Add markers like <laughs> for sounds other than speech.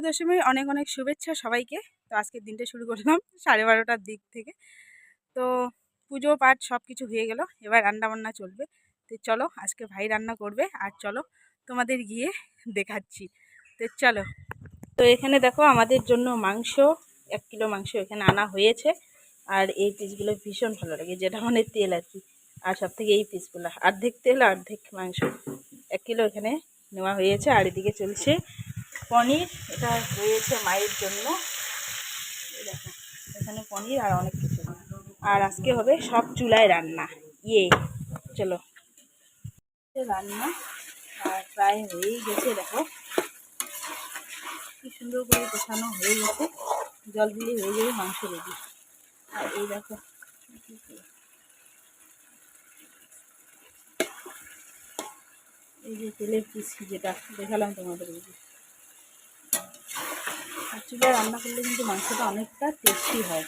দশমীর অনেক অনেক শুভেচ্ছা সবাইকে। তো আজকের দিনটা শুরু করলাম <laughs> সাড়ে বারোটার দিক থেকে। তো পুজো, পাঠ সব কিছু হয়ে গেল। এবার রান্না বান্না চলবে। তো চলো, আজকে ভাই রান্না করবে। আর চলো, তোমাদের গিয়ে দেখাচ্ছি। তো চলো। তো এখানে দেখো, আমাদের জন্য মাংস, এক কিলো মাংস এখানে আনা হয়েছে। আর এই পিসগুলো ভীষণ ভালো লাগে, যেটা মানে তেল আর কি। আর সব থেকে এই পিসগুলো, অর্ধেক তেল, অর্ধেক মাংস। এক কিলো এখানে নেওয়া হয়েছে। আর এদিকে চলছে পনির, এটা হয়েছে মায়ের জন্য। এখানে পনির আর অনেক কিছু। আর আজকে হবে সব চুলায় রান্না। ইয়ে চলো। রান্না, আর প্রায় হয়েই গেছে, দেখো। কি সুন্দর করে কষানো হয়ে গেছে। জল দিলে হয়ে যাবে মাংস রেডি। আর এই দেখো, এই যে তেলের পিস যেটা দেখালাম তোমাদের চুলায় রান্না করলে কিন্তু মাংসটা অনেকটা টেস্টি হয়।